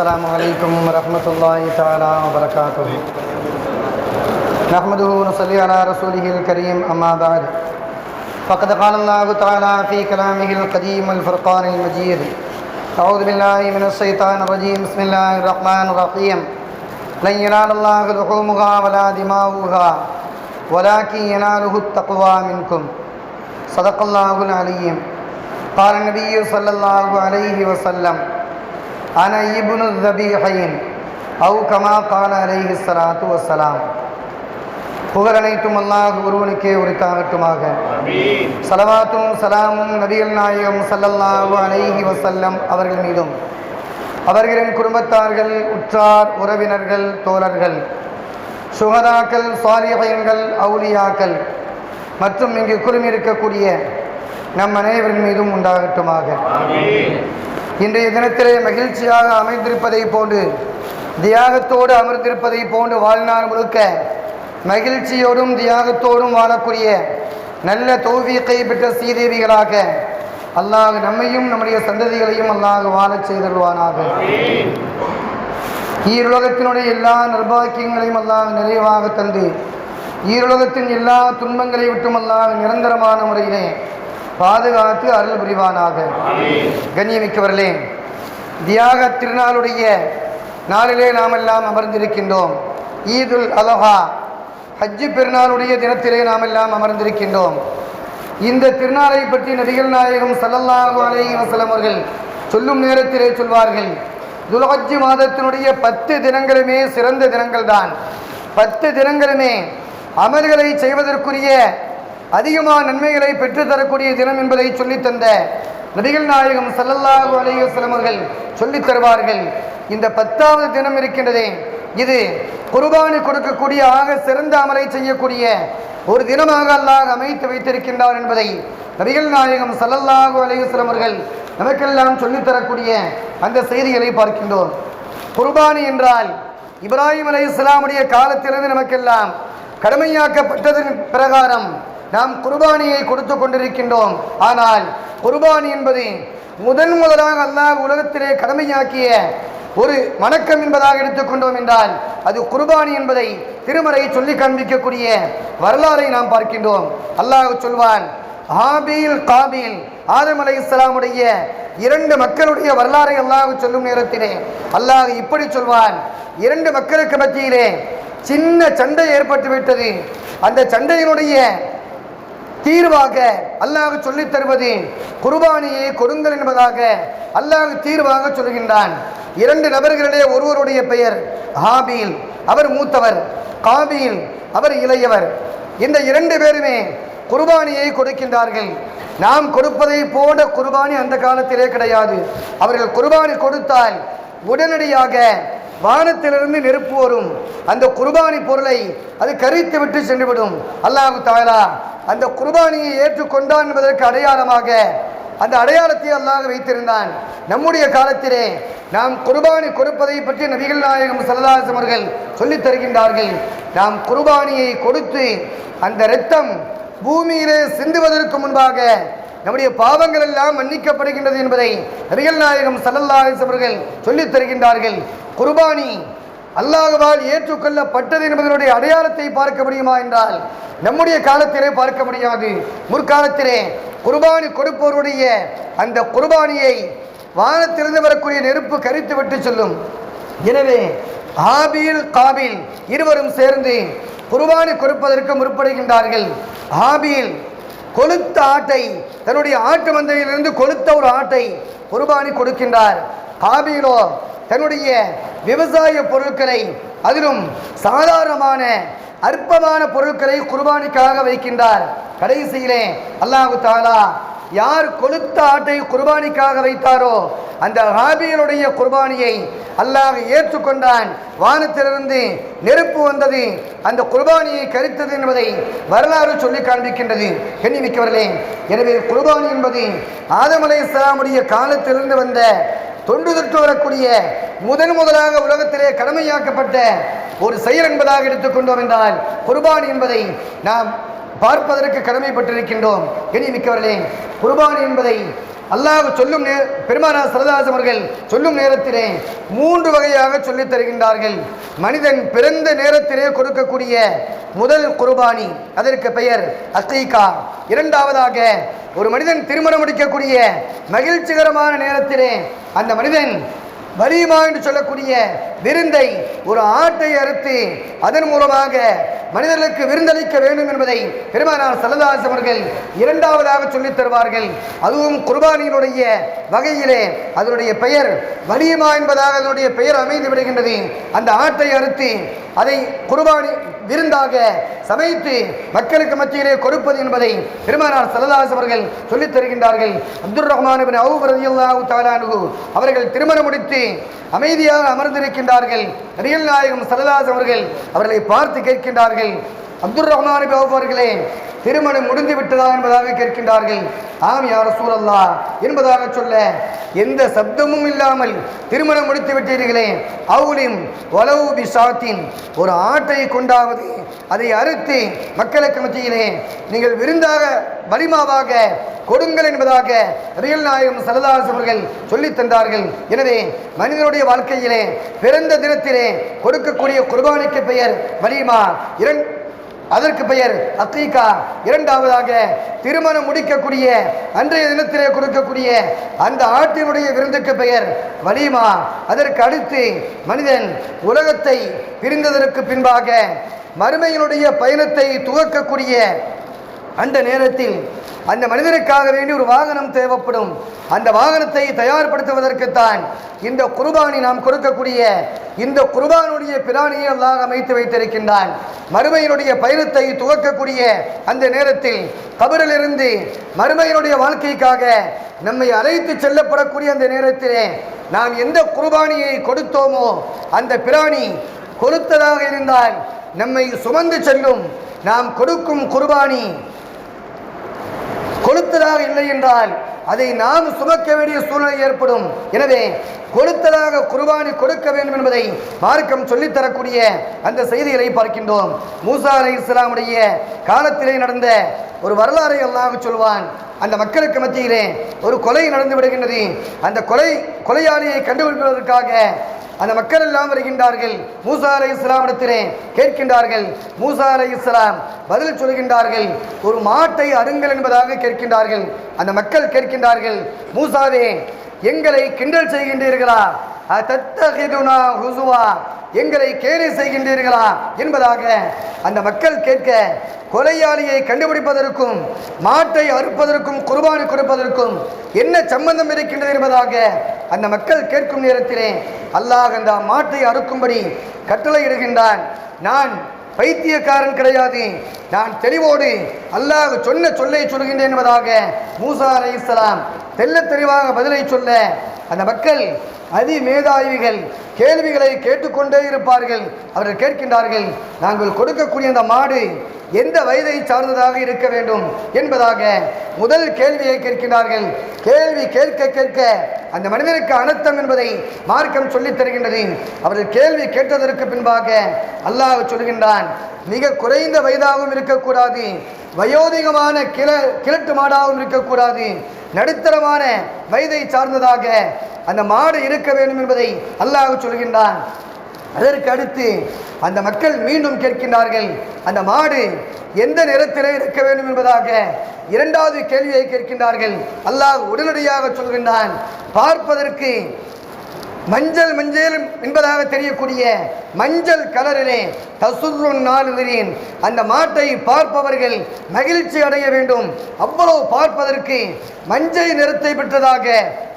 السلام عليكم ورحمة الله تعالى وبركاته. نحمده ونصلي على رسوله الكريم أما بعد. فقد قال الله تعالى في كلامه القديم الفرقان المجيد أعوذ بالله من الشيطان الرجيم بسم الله الرحمن الرحيم. لن ينال الله لحومها ولا دماؤها ولكن يناله التقوى منكم. صدق الله العليم قال النبي صلى الله عليه وسلم அன இபுனு ஜபீஹைன் அவு கமா கான அலேஹி சலாத்து வசலாம் புகழனைத்தும் அல்லாஹ் ஒருவனுக்கே உரித்தாகட்டுமாக. சலவாத்தும் சலாமும் நபிகள் நாயகம் சல்லல்லாஹு அலைஹி வசல்லம் அவர்கள் மீதும். அவர்களின் குடும்பத்தார்கள் உற்றார் உறவினர்கள் தோழர்கள் சுகதாக்கள் சுவாரியகங்கள் அவுலியாக்கள் மற்றும் இங்கு குழுமி இருக்கக்கூடிய நம் அனைவரின் மீதும் உண்டாகட்டுமாக. இன்றைய தினத்திலே மகிழ்ச்சியாக அமைந்திருப்பதை போன்று தியாகத்தோடு அமர்ந்திருப்பதை போன்று வாழ்நாள் முழுக்க மகிழ்ச்சியோடும் தியாகத்தோடும் வாழக்கூடிய நல்ல தௌவியத்தை பெற்ற சீதேவிகளாக அல்லாஹ் நம்மையும் நம்முடைய சந்ததிகளையும் அல்லாஹ் வாழச் செய்தருவானாக ஈருலகத்தினுடைய எல்லா நிர்பாக்கியங்களையும் அல்லாஹ் நிறைவாக தந்து ஈருலகத்தின் எல்லா துன்பங்களை விட்டும் அல்லாஹ் நிரந்தரமான முறையிலே பாதுகாத்து அருள் புரிவானாக கண்ணியமிக்கவர்களே தியாக திருநாளுடைய நாளிலே நாம் எல்லாம் அமர்ந்திருக்கின்றோம். ஈதுல் அலஹா ஹஜ்ஜு பெருநாளுடைய தினத்திலே நாம் எல்லாம் அமர்ந்திருக்கின்றோம். இந்த திருநாளை பற்றி நபிகள் நாயகம் சல்லல்லாஹு அலைஹி வஸல்லம் அவர்கள் சொல்லும் நேரத்திலே சொல்வார்கள் துல்ஹஜ்ஜு மாதத்தினுடைய பத்து தினங்களுமே சிறந்த தினங்கள் தான் பத்து தினங்களுமே அமல்களை செய்வதற்குரிய அதிகமான நன்மைகளை பெற்றுத்தரக்கூடிய தினம் என்பதை சொல்லித் தந்த நபிகள் நாயகம் சல்லல்லாஹு அலைஹி சிலமர்கள் சொல்லித் தருவார்கள். இந்த பத்தாவது தினம் இருக்கின்றதே இது குர்பானி கொடுக்கக்கூடிய ஆக சிறந்த அமலை செய்யக்கூடிய ஒரு தினமாக அல்லாஹ் அமைத்து வைத்திருக்கின்றார் என்பதை நபிகள் நாயகம் சல்லல்லாஹு அலைஹி சிலமர்கள் நமக்கெல்லாம் சொல்லித்தரக்கூடிய அந்த செய்திகளை பார்க்கின்றோம். குர்பானி என்றால் இப்ராஹிம் அலை இஸ்லாமுடைய காலத்திலிருந்து நமக்கெல்லாம் கடமையாக்கப்பட்டதன் பிரகாரம் நாம் குர்பானியை கொடுத்து கொண்டிருக்கின்றோம். ஆனால் குர்பானி என்பது முதன் முதலாக அல்லாஹ் உலகத்திலே கடமையாக்கிய ஒரு வணக்கம் என்பதாக எடுத்துக்கொண்டோம் என்றால் அது குர்பானி என்பதை திருமறை சொல்லி காண்பிக்கக்கூடிய வரலாறை நாம் பார்க்கின்றோம். அல்லாஹ் சொல்வான் ஹாபீல் காபீல். ஆதம் அலை இஸ்லாமுடைய இரண்டு மக்களுடைய வரலாறை அல்லாஹ் சொல்லும் நேரத்திலே அல்லாஹ் இப்படி சொல்வான் இரண்டு மக்களுக்கு மத்தியிலே சின்ன சண்டை ஏற்பட்டு விட்டது அந்த சண்டையினுடைய தீர்வாக அல்லாஹ் சொல்லித் தருவது குர்பானியை கொடுங்கள் என்பதாக அல்லாஹ் தீர்வாக சொல்கின்றான். இரண்டு நபர்களிடையே ஒருவருடைய பெயர் ஹாபீல் அவர் மூத்தவர் காபீல் அவர் இளையவர். இந்த இரண்டு பேருமே குர்பானியை கொடுக்கின்றார்கள். நாம் கொடுப்பதை போல குர்பானி அந்த காலத்திலே கிடையாது. அவர்கள் குர்பானி கொடுத்தால் உடனடியாக வானத்திலிருந்து நெருப்பு வரும். அந்த குர்பானி பொருளை அது கரித்து விட்டு சென்றுவிடும். அல்லாஹு தாலா அந்த குர்பானியை ஏற்றுக்கொண்டான் என்பதற்கு அடையாளமாக அந்த அடையாளத்தை அல்லாஹ் வைத்திருந்தான். நம்முடைய காலத்திலே நாம் குர்பானி கொடுப்பதை பற்றி நபிகள் நாயகம் சல்லாசம் அவர்கள் சொல்லித் தருகின்றார்கள். நாம் குர்பானியை கொடுத்து அந்த இரத்தம் பூமியிலே சிந்துவதற்கு முன்பாக நம்முடைய பாவங்கள் எல்லாம் மன்னிக்கப்படுகின்றது என்பதை நபிகள் நாயகம் சல்லல்லாஹிஸ் அவர்கள் சொல்லித் தருகின்றார்கள். குர்பானி அல்லாஹ்வால் ஏற்றுக்கொள்ளப்பட்டது என்பதனுடைய அடையாளத்தை பார்க்க முடியுமா என்றால் நம்முடைய காலத்திலே பார்க்க முடியாது. முற்காலத்திலே குர்பானி கொடுப்பவருடைய அந்த குர்பானியை வானத்திலிருந்து வரக்கூடிய நெருப்பு கரித்து விட்டு சொல்லும். எனவே ஆபில் காபில் இருவரும் சேர்ந்து குர்பானி கொடுப்பதற்கு முற்படுகின்றார்கள். ஆபில் கொளுத்த ஆட்டை தன்னுடைய ஆட்டு மந்தையிலிருந்து கொளுத்த ஒரு ஆட்டை குர்பானி கொடுக்கின்றார். காபீலோ தன்னுடைய விவசாய பொருட்களை அதிலும் சாதாரணமான அற்பமான பொருட்களை குர்பானிக்காக வைக்கின்றார். கடைசியிலே அல்லாஹு தாலா யார் கொளுத்த ஆட்டை குர்பானிக்காக வைத்தாரோ அந்த ஹாபியனுடைய குர்பானியை அல்லாஹ் ஏற்றுக்கொண்டான். வானத்திலிருந்து நெருப்பு வந்தது. அந்த குர்பானியை கரித்தது என்பதை வரலாறு சொல்லி காண்பிக்கின்றது. எண்ணிமிக்கவர்களே எனவே குர்பானி என்பது ஆதம் அலை இஸ்லாமுடைய காலத்திலிருந்து வந்த தொன்று தொட்டு வரக்கூடிய முதன் முதலாக உலகத்திலே கடமையாக்கப்பட்ட ஒரு செயல் என்பதாக எடுத்துக்கொண்டோம் என்றால் குர்பானி என்பதை நாம் பார்ப்பதற்கு கடமைப்பட்டிருக்கின்றோம். இனி மிக்கவர்களே குர்பானி என்பதை அல்லாஹ் சொல்லும் நே பெருமானா சரதாஸ் அவர்கள் சொல்லும் நேரத்திலே மூன்று வகையாக சொல்லித் தருகின்றார்கள். மனிதன் பிறந்த நேரத்திலே கொடுக்கக்கூடிய முதல் குர்பானி அதற்கு பெயர் அஸ்தீகா இரண்டாவதாக ஒரு மனிதன் திருமணம் முடிக்கக்கூடிய மகிழ்ச்சிகரமான நேரத்திலே அந்த மனிதன் வலியுமா என்று சொல்லக்கூடிய விருந்தை ஒரு ஆட்டை அறுத்து அதன் மூலமாக மனிதர்களுக்கு விருந்தளிக்க வேண்டும் என்பதை பெருமானார் சல்லதாஸ் அவர்கள் இரண்டாவதாக சொல்லித் தருவார்கள். அதுவும் குர்பானியினுடைய வகையிலே அதனுடைய பெயர் வலியுமா என்பதாக அதனுடைய பெயர் அமைந்து விடுகின்றது. அந்த ஆட்டை அறுத்து அதை குர்பானி விருந்தாக சமைத்து மக்களுக்கு மத்தியிலே கொடுப்பது என்பதை பெருமானார் சல்லதாஸ் அவர்கள் சொல்லித் தருகின்றார்கள். அப்துல் ரஹ்மான் பின் அவுப் அவர்கள் திருமணம் முடித்து அமைதியாக அமர்ந்திருக்கின்றார்கள். ரியல் நாயகம் சல்லதாஸ் அவர்கள் அவர்களை பார்த்து கேட்கின்றார்கள். அப்துல் ரஹ்மான் அவர்களே திருமணம் முடிந்து விட்டதா என்பதாக கேட்கின்றார்கள். ஆம் யார் சூழல்லா என்பதாக சொல்ல எந்த சப்தமும் இல்லாமல் திருமணம் முடித்து விட்டீர்களே. அவுலிம் ஒலவு பிசாத்தின் ஒரு ஆட்டை கொண்டாவது அதை அறுத்து மக்களுக்கு மத்தியிலே நீங்கள் விருந்தாக வலிமாவாக கொடுங்கள் என்பதாக ரியல் நாயகம் சரதாஸ் அவர்கள் சொல்லித் தந்தார்கள். எனவே மனிதனுடைய வாழ்க்கையிலே பிறந்த தினத்திலே கொடுக்கக்கூடிய குர்பானிக்கு பெயர் வலிமா. இரண் அதற்கு பெயர் அத்தீகா. இரண்டாவதாக திருமணம் முடிக்கக்கூடிய அன்றைய தினத்திலே கொடுக்கக்கூடிய அந்த ஆட்டினுடைய விருந்துக்கு பெயர் வலிமா. அதற்கு அடுத்து மனிதன் உலகத்தை பிரிந்ததற்கு பின்பாக மறுமையினுடைய பயணத்தை துவக்கக்கூடிய அந்த நேரத்தில் அந்த மனிதனுக்காக வேண்டி ஒரு வாகனம் தேவைப்படும். அந்த வாகனத்தை தயார்படுத்துவதற்குத்தான் இந்த குர்பானி நாம் கொடுக்கக்கூடிய இந்த குர்பானுடைய பிராணியை அல்லாஹ் அமைத்து வைத்திருக்கின்றான். மறுமையினுடைய பயணத்தை துவக்கக்கூடிய அந்த நேரத்தில் கபரிலிருந்து மறுமையினுடைய வாழ்க்கைக்காக நம்மை அழைத்து செல்லப்படக்கூடிய அந்த நேரத்திலே நாம் எந்த குர்பானியை கொடுத்தோமோ அந்த பிராணி கொடுத்ததாக இருந்தால் நம்மை சுமந்து செல்லும். நாம் கொடுக்கும் குர்பானி கொடுத்ததாக இல்லை என்றால் அதை நாம் சுமக்க வேண்டிய சூழ்நிலை ஏற்படும். எனவே கொடுத்ததாக குர்பானி கொடுக்க வேண்டும் என்பதை மார்க்கம் சொல்லித்தரக்கூடிய அந்த செய்திகளை பார்க்கின்றோம். மூசா அலை இஸ்லாமுடைய காலத்திலே நடந்த ஒரு வரலாறை அல்லாஹ் சொல்வான். அந்த மக்களுக்கு மத்தியிலே ஒரு கொலை நடந்து விடுகின்றது. அந்த கொலை கொலையாளியை கண்டுபிடிப்பதற்காக அந்த மக்கள் எல்லாம் வருகின்றார்கள். மூசா அலை இஸ்லாமிடத்திலே கேட்கின்றார்கள். மூசா அலை இஸ்லாம் பதில் சொல்கின்றார்கள். ஒரு மாட்டை அருங்கள் என்பதாக கேட்கின்றார்கள். அந்த மக்கள் கேட்கின்றார்கள். மூசாவே எங்களை கிண்டல் செய்கின்றீர்களா? தத்தகிதுனா ஹுசுவா. எங்களை கேலி செய்கின்றீர்களா? என்பதாக அந்த மக்கள் கேட்க கொலையாளியை கண்டுபிடிப்பதற்கும் மாட்டை அறுப்பதற்கும் குர்பானி கொடுப்பதற்கும் என்ன சம்பந்தம் இருக்கின்றது என்பதாக அந்த மக்கள் கேட்கும் நேரத்திலே அல்லாஹ் அந்த மாட்டை அறுக்கும்படி கட்டளையிடுகின்றான். நான் பைத்தியக்காரன் கிடையாது. நான் தெளிவோடு அல்லாஹ் சொன்ன சொல்லை சொல்கின்றேன் என்பதாக மூசா அலை இஸ்லாம் தெல்ல தெளிவாக பதிலை சொல்ல அந்த மக்கள் அதி மேதாவிகள் கேள்விகளை கேட்டுக்கொண்டே இருப்பார்கள். அவர்கள் கேட்கின்றார்கள் நாங்கள் கொடுக்கக்கூடிய அந்த மாடு எந்த வயதை சார்ந்ததாக இருக்க வேண்டும்? என்பதாக முதல் கேள்வியை கேட்கின்றார்கள். கேள்வி கேட்க கேட்க அந்த மனிதனுக்கு அனர்த்தம் என்பதை மார்க்கம் சொல்லித் தருகின்றது. அவர்கள் கேள்வி கேட்டதற்கு பின்பாக அல்லாஹ் சொல்கின்றான் மிக குறைந்த வயதாகவும் இருக்கக்கூடாது வயோதிகமான கிள கிழட்டு மாடாகவும் இருக்கக்கூடாது நடுத்தரமான வயதை சார்ந்ததாக அந்த மாடு இருக்க வேண்டும் என்பதை அல்லாஹ் சொல்கின்றான். அதற்கு அடுத்து அந்த மக்கள் மீண்டும் கேட்கின்றார்கள் அந்த மாடு எந்த நிறத்திலே இருக்க வேண்டும் என்பதாக இரண்டாவது கேள்வியை கேட்கின்றார்கள். அல்லாஹ் உடனடியாக சொல்கின்றான் பார்ப்பதற்கு மஞ்சள் மஞ்சள் என்பதாக தெரியக்கூடிய மஞ்சள் கலரிலே தசுருன் நாளுகிறேன் அந்த மாட்டை பார்ப்பவர்கள் மகிழ்ச்சி அடைய வேண்டும். அவ்வளவு பார்ப்பதற்கு மஞ்சள் நிறத்தை பெற்றதாக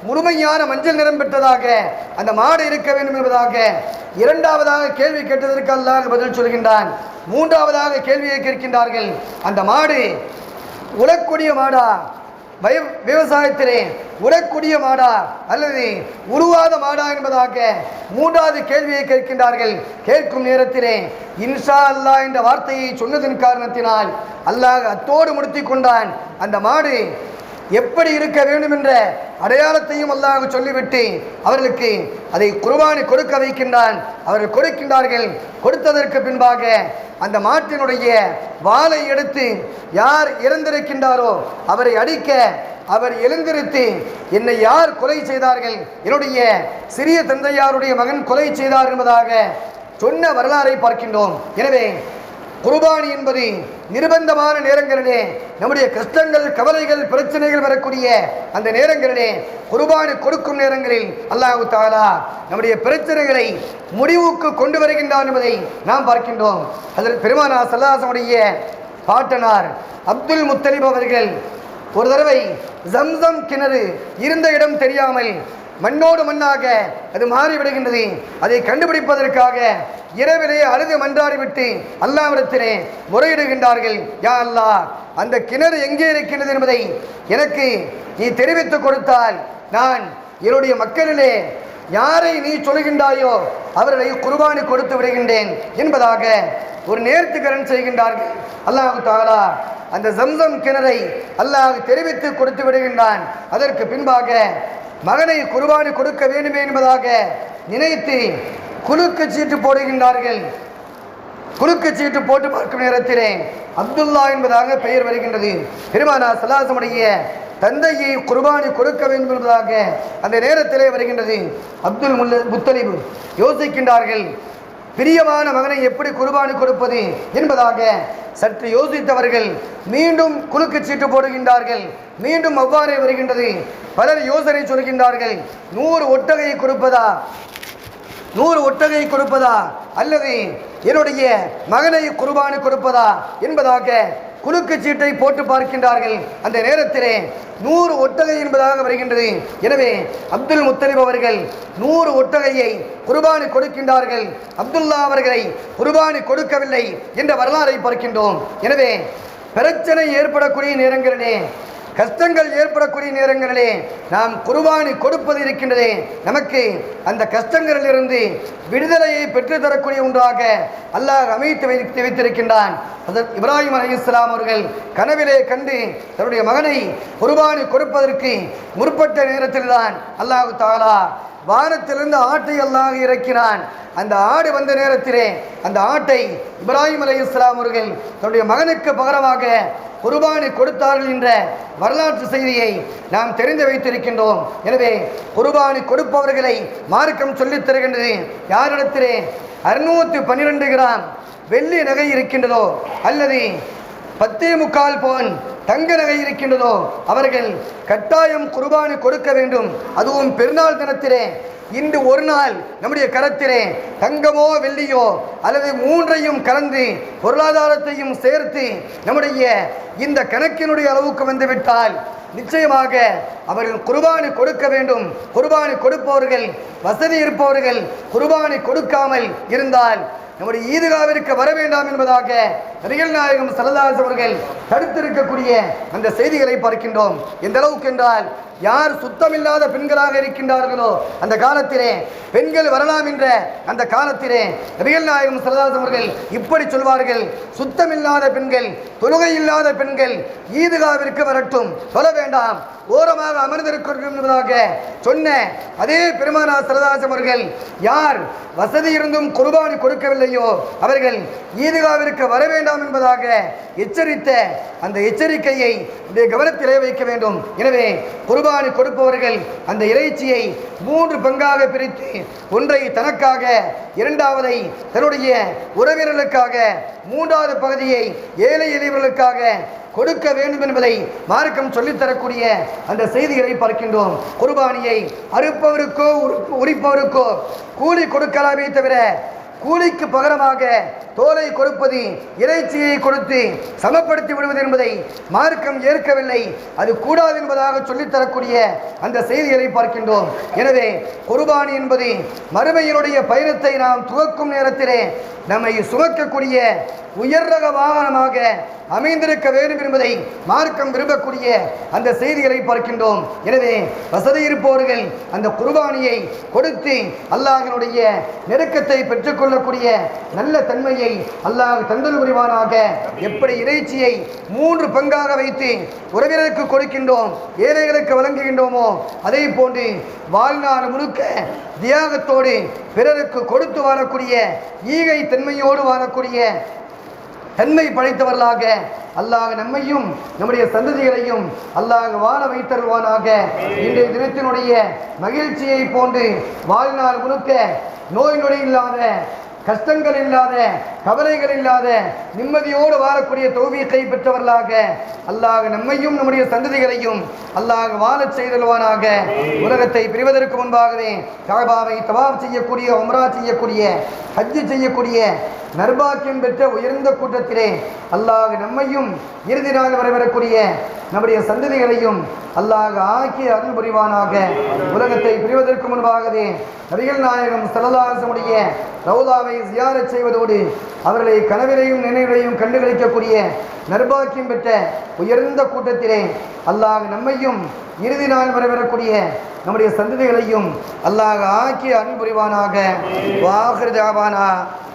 முழுமையான மஞ்சள் நிறம் பெற்றதாக அந்த மாடு இருக்க வேண்டும் என்பதாக இரண்டாவதாக கேள்வி கேட்டதற்கு அல்லாஹ் பதில் சொல்கின்றான். மூன்றாவதாக கேள்வியை கேட்கின்றார்கள். அந்த மாடு உலக்கூடிய மாடா? வய விவசாயத்திலே உரக்கூடிய மாடா அல்லது உருவாத மாடா என்பதாக மூன்றாவது கேள்வியை கேட்கின்றார்கள். கேட்கும் நேரத்திலே இன்ஷா அல்லாஹ் என்ற வார்த்தையை சொன்னதன் காரணத்தினால் அல்லாஹ் அத்தோடு முடித்து கொண்டான். அந்த மாடு எப்படி இருக்க வேண்டும் என்ற அடையாளத்தையும் அல்லாஹ் சொல்லிவிட்டு அவர்களுக்கு அதை குர்பானி கொடுக்க வைக்கின்றான். அவர்கள் கொடுக்கின்றார்கள். கொடுத்ததற்கு பின்பாக அந்த மாட்டினுடைய வாளை எடுத்து யார் இறந்திருக்கின்றாரோ அவரை அடிக்க அவர் எழுந்திருத்து என்னை யார் கொலை செய்தார்கள்? என்னுடைய சிறிய தந்தையாருடைய மகன் கொலை செய்தார் என்பதாக சொன்ன வரலாறை பார்க்கின்றோம். எனவே குர்பானி என்பது நிர்பந்தமான நேரங்களிலே நம்முடைய கஷ்டங்கள் கவலைகள் பிரச்சனைகள் வரக்கூடிய அந்த நேரங்களிலே குர்பானி கொடுக்கும் நேரங்களில் அல்லாஹு தாலா நம்முடைய பிரச்சனைகளை முடிவுக்கு கொண்டு வருகின்றார் என்பதை நாம் பார்க்கின்றோம். அதில் பெருமானா சல்லாசனுடைய பாட்டனார் அப்துல் முத்தலிப் அவர்கள் ஒரு தடவை ஜம்சம் கிணறு இருந்த இடம் தெரியாமல் மண்ணோடு மண்ணாக அது மாறிவிடுகின்றது. அதை கண்டுபிடிப்பதற்காக இரவிலே அழுது மன்றாடிவிட்டு அல்லாவிடத்திலே முறையிடுகின்றார்கள். யா அல்லாஹ் அந்த கிணறு எங்கே இருக்கின்றது என்பதை எனக்கு நீ தெரிவித்துக் கொடுத்தால் நான் என்னுடைய மக்களிலே யாரை நீ சொல்கின்றாயோ அவர்களை குர்பானி கொடுத்து விடுகின்றேன் என்பதாக ஒரு நேர்த்திக்கரன் செய்கின்றார்கள். அல்லாஹு தாலா அந்த ஜம்சம் கிணறை அல்லாஹ் தெரிவித்து கொடுத்து விடுகின்றான். அதற்கு பின்பாக மகனை குருபானி கொடுக்க வேண்டுமே என்பதாக நினைத்து குலுக்கு சீட்டு போடுகின்றார்கள். குலுக்கு சீட்டு போட்டு பார்க்கும் நேரத்திலே அப்துல்லா என்பதாக பெயர் வருகின்றது. பெருமானா சலாசமுடைய தந்தையை குர்பானி கொடுக்க வேண்டும் என்பதாக அந்த நேரத்திலே வருகின்றது. அப்துல் முல்ல முத்தலிபு யோசிக்கின்றார்கள். பிரியமான மகனை எப்படி குர்பானி கொடுப்பது என்பதாக சற்று யோசித்தவர்கள் மீண்டும் குலுக்கு சீட்டு போடுகின்றார்கள். மீண்டும் அவ்வாறே வருகின்றது. பலர் யோசனை சொல்கின்றார்கள். நூறு ஒட்டகையை கொடுப்பதா? நூறு ஒட்டகையை கொடுப்பதா? அல்லது என்னுடைய மகனை குர்பானி கொடுப்பதா? என்பதாக குலுக்கு சீட்டை போட்டு பார்க்கின்றார்கள். அந்த நேரத்திலே நூறு ஒட்டகை என்பதாக வருகின்றது. எனவே அப்துல் முத்தலிப் அவர்கள் நூறு ஒட்டகையை குர்பானி கொடுக்கின்றார்கள். அப்துல்லா அவர்களை குர்பானி கொடுக்கவில்லை என்ற வரலாறை பார்க்கின்றோம். எனவே பிரச்சனை ஏற்படக்கூடிய நேரங்களிலே கஷ்டங்கள் ஏற்படக்கூடிய நேரங்களிலே நாம் குருபானி கொடுப்பது இருக்கின்றதே. நமக்கு அந்த கஷ்டங்களிலிருந்து விடுதலையை பெற்றுத்தரக்கூடிய ஒன்றாக அல்லாஹ் அமைத்து வைத்து வைத்திருக்கின்றான். இப்ராஹிம் அலி இஸ்லாம் அவர்கள் கனவிலே கண்டு தன்னுடைய மகனை குருபானி கொடுப்பதற்கு முற்பட்ட நேரத்தில்தான் அல்லாஹு தாலா வானத்திலிருந்து ஆட்டை அல்லாஹ் இறக்கினான். அந்த ஆடு வந்த நேரத்திலே அந்த ஆட்டை இப்ராஹிம் அலை இஸ்லாம் அவர்கள் தன்னுடைய மகனுக்கு பகரமாக குர்பானி கொடுத்தார்கள் என்ற வரலாற்று செய்தியை நாம் தெரிந்து வைத்திருக்கின்றோம். எனவே குர்பானி கொடுப்பவர்களை மார்க்கம் சொல்லித் தருகின்றது. யாரிடத்திலே? அறுநூற்றி பன்னிரெண்டு கிராம் வெள்ளி நகை இருக்கின்றதோ அல்லது பத்தே முக்கால் போன் தங்க நகை இருக்கின்றதோ அவர்கள் கட்டாயம் குர்பானி கொடுக்க வேண்டும். அதுவும் பெருநாள் தினத்திலே. இன்று ஒரு நாள் நம்முடைய கரத்திலே தங்கமோ வெள்ளியோ அல்லது மூன்றையும் கலந்து பொருளாதாரத்தையும் சேர்த்து நம்முடைய இந்த கணக்கினுடைய அளவுக்கு வந்துவிட்டால் நிச்சயமாக அவர்கள் குர்பானி கொடுக்க வேண்டும். குர்பானி கொடுப்பவர்கள் வசதி இருப்பவர்கள் குர்பானி கொடுக்காமல் இருந்தால் நம்முடைய ஈதுகாவிற்கு வர வேண்டாம் என்பதாக நபிகள் நாயகம் சரதாஸ் அவர்கள் தடுத்திருக்கக்கூடிய அந்த செய்திகளை பார்க்கின்றோம் எந்த அளவுக்கு என்றால் யார் சுத்தமில்லாத பெண்களாக இருக்கின்றார்களோ அந்த காலத்திலே பெண்கள் வரலாம் என்ற அந்த காலத்திலே நபிகள் நாயகம் சரதாஸ் அவர்கள் இப்படி சொல்வார்கள் சுத்தமில்லாத பெண்கள் தொழுகை இல்லாத பெண்கள் ஈதுகாவிற்கு வரட்டும் சொல்ல வேண்டாம் ஓரமாக அமர்ந்திருக்கிறோம் என்பதாக சொன்ன அதே பெருமானா சரதாஸ் அவர்கள் யார் வசதி இருந்தும் குர்பானி கொடுக்கவில்லையோ அவர்கள் ஈதுகாவிற்கு வர வேண்டாம் என்பதாக எச்சரித்த அந்த எச்சரிக்கையை இந்த கவனத்திலே வைக்க வேண்டும். எனவே குர்பானி கொடுப்பவர்கள் அந்த இறைச்சியை மூன்று பங்காக பிரித்து ஒன்றை தனக்காக இரண்டாவதை தன்னுடைய உறவினர்களுக்காக மூன்றாவது பகுதியை ஏழை எளியவர்களுக்காக கொடுக்க வேண்டும் என்பதை மார்க்கம் சொல்லித்தரக்கூடிய அந்த செய்திகளை பார்க்கின்றோம். குர்பானியை அறுப்பவருக்கோ உரிப்பவருக்கோ கூலி கொடுக்கலாமே தவிர கூலிக்கு பகரமாக தோலை கொடுப்பது இறைச்சியை கொடுத்து சமப்படுத்தி விடுவது என்பதை மார்க்கம் ஏற்கவில்லை. அது கூடாது என்பதாக சொல்லித் தரக்கூடிய அந்த செய்திகளை பார்க்கின்றோம். எனவே குர்பானி என்பது மறுமையினுடைய பயணத்தை நாம் துவக்கும் நேரத்திலே நம்மை சுமக்கக்கூடிய உயர் ரக வாகனமாக அமைந்திருக்க வேண்டும் என்பதை மார்க்கம் விரும்பக்கூடிய அந்த செய்திகளை பார்க்கின்றோம். எனவே வசதி இருப்பவர்கள் அந்த குர்பானியை கொடுத்து அல்லாஹினுடைய நெருக்கத்தை பெற்றுக்கொள்ளக்கூடிய நல்ல தன்மையை அல்லாஹ் தந்தல் புரிவானாக. எப்படி இறைச்சியை மூன்று பங்காக வைத்து உறவினருக்கு கொடுக்கின்றோம் ஏழைகளுக்கு வழங்குகின்றோமோ அதே போன்று வாழ்நாள் முழுக்க தியாகத்தோடு பிறருக்கு கொடுத்து வாழக்கூடிய ஈகை தன்மையோடு வாழக்கூடிய தன்மை படைத்தவர்களாக அல்லாஹ் நம்மையும் நம்முடைய சந்ததிகளையும் அல்லாஹ் வாழ வைத்தருவானாக இன்றைய தினத்தினுடைய மகிழ்ச்சியை போன்று வாழ்நாள் முழுக்க நோய் நொடி இல்லாத கஷ்டங்கள் இல்லாத கவலைகள் இல்லாத நிம்மதியோடு வாழக்கூடிய தௌவியத்தை பெற்றவர்களாக அல்லாஹ் நம்மையும் நம்முடைய சந்ததிகளையும் அல்லாஹ் வாழச் செய்தல்வானாக உலகத்தை பிரிவதற்கு முன்பாகவே காபாவை தவாப் செய்யக்கூடிய உம்ரா செய்யக்கூடிய ஹஜ்ஜு செய்யக்கூடிய நர்பாக்கியம் பெற்ற உயர்ந்த கூட்டத்திலே அல்லாஹ் நம்மையும் இறுதி நாள் வரவரக்கூடிய நம்முடைய சந்ததிகளையும் அல்லாஹ் ஆக்கிய அருள் புரிவானாக. உலகத்தை பிரிவதற்கு முன்பாகவே நபிகள் நாயகம் சல்லல்லாஹுடைய ரவுதாவை ஜியாரச் செய்வதோடு அவர்களை கனவிலையும் நினைவிலையும் கண்டுகளிக்கக்கூடிய நர்பாக்கியம் பெற்ற உயர்ந்த கூட்டத்திலே அல்லாஹ் நம்மையும் இறுதி நாள் வரவரக்கூடிய நம்முடைய சந்ததிகளையும் அல்லாஹ் ஆக்கிய அருள் புரிவானாக.